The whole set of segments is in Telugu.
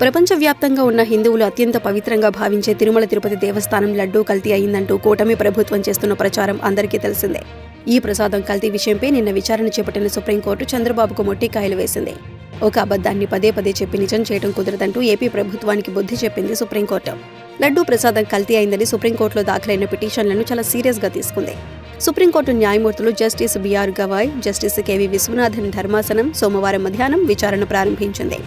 ప్రపంచవ్యాప్తంగా ఉన్న హిందువులు అత్యంత పవిత్రంగా భావించే తిరుమల తిరుపతి దేవస్థానం లడ్డూ కల్తీ అయిందంటూ కూటమి ప్రభుత్వం చేస్తున్న ప్రచారం అందరికీ తెలిసిందే. ఈ ప్రసాదం కల్తీ విషయంపై నిన్న విచారణ చేపట్టిన సుప్రీంకోర్టు చంద్రబాబుకు మొట్టికాయలు వేసింది. ఒక అబద్ధాన్ని పదే పదే చెప్పి నిజం చేయడం కుదరదంటూ ఏపీ ప్రభుత్వానికి బుద్ధి చెప్పింది సుప్రీంకోర్టు. లడ్డూ ప్రసాదం కల్తీ అయిందని సుప్రీంకోర్టులో దాఖలైన పిటిషన్లను చాలా సీరియస్గా తీసుకుంది. సుప్రీంకోర్టు న్యాయమూర్తులు justice BR Gavai justice KV Viswanathan ధర్మాసనం సోమవారం మధ్యాహ్నం విచారణ ప్రారంభించింది.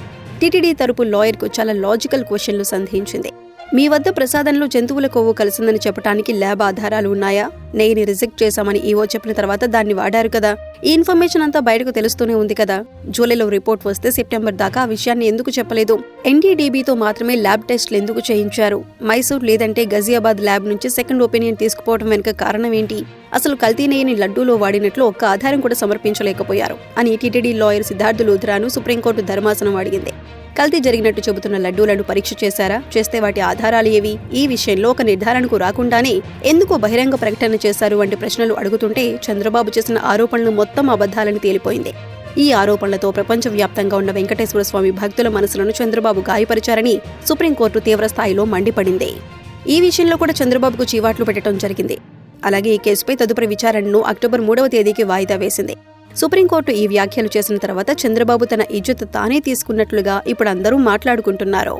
టీటీడీ తరపు లాయర్కు చాలా లాజికల్ క్వశ్చన్లు సంధించింది. మీ వద్ద ప్రసాదంలో జంతువుల కొవ్వు కలిసిందని చెప్పడానికి ల్యాబ్ ఆధారాలు ఉన్నాయా? నెయ్యిని రిజెక్ట్ చేశామని ఈవో చెప్పిన తర్వాత దాన్ని వాడారు కదా. ఈ ఇన్ఫర్మేషన్ అంతా బయటకు తెలుస్తూనే ఉంది కదా. జూలైలో రిపోర్ట్ వస్తే సెప్టెంబర్ దాకా ఆ విషయాన్ని ఎందుకు చెప్పలేదు? ఎన్డీడీబీతో మాత్రమే ల్యాబ్ టెస్టులు ఎందుకు చేయించారు? మైసూర్ లేదంటే గజియాబాద్ ల్యాబ్ నుంచి సెకండ్ ఒపీనియన్ తీసుకుపోవడం వెనుక కారణం ఏంటి? అసలు కల్తీ నెయ్యిని లడ్డూలో వాడినట్లు ఒక్క ఆధారం కూడా సమర్పించలేకపోయారు. అని టీటీడీ లాయర్ సిద్ధార్థ లూథరాను సుప్రీంకోర్టు ధర్మాసనం అడిగింది కల్తీ జరిగినట్టు చెబుతున్న లడ్డూలను పరీక్ష చేశారా? చేస్తే వాటి ఆధారాలు ఏవి? ఈ విషయంలో ఒక నిర్ధారణకు రాకుండానే ఎందుకు బహిరంగ ప్రకటన చేశారు వంటి ప్రశ్నలు అడుగుతుంటే చంద్రబాబు చేసిన ఆరోపణలు మొత్తం అబద్ధాలని తేలిపోయింది. ఈ ఆరోపణలతో ప్రపంచవ్యాప్తంగా ఉన్న వెంకటేశ్వర స్వామి భక్తుల మనసులను చంద్రబాబు గాయపరిచారని సుప్రీంకోర్టు తీవ్రస్థాయిలో మండిపడింది. ఈ విషయంలో కూడా చంద్రబాబుకు చీవాట్లు పెట్టడం జరిగింది. అలాగే ఈ కేసుపై తదుపరి విచారణను అక్టోబర్ మూడవ తేదీకి వాయిదా వేసింది. సుప్రీంకోర్టు ఈ వ్యాఖ్యలు చేసిన తర్వాత చంద్రబాబు తన ఇజ్జత్ తానే తీసుకున్నట్లుగా ఇప్పుడు అందరూ మాట్లాడుకుంటున్నారు.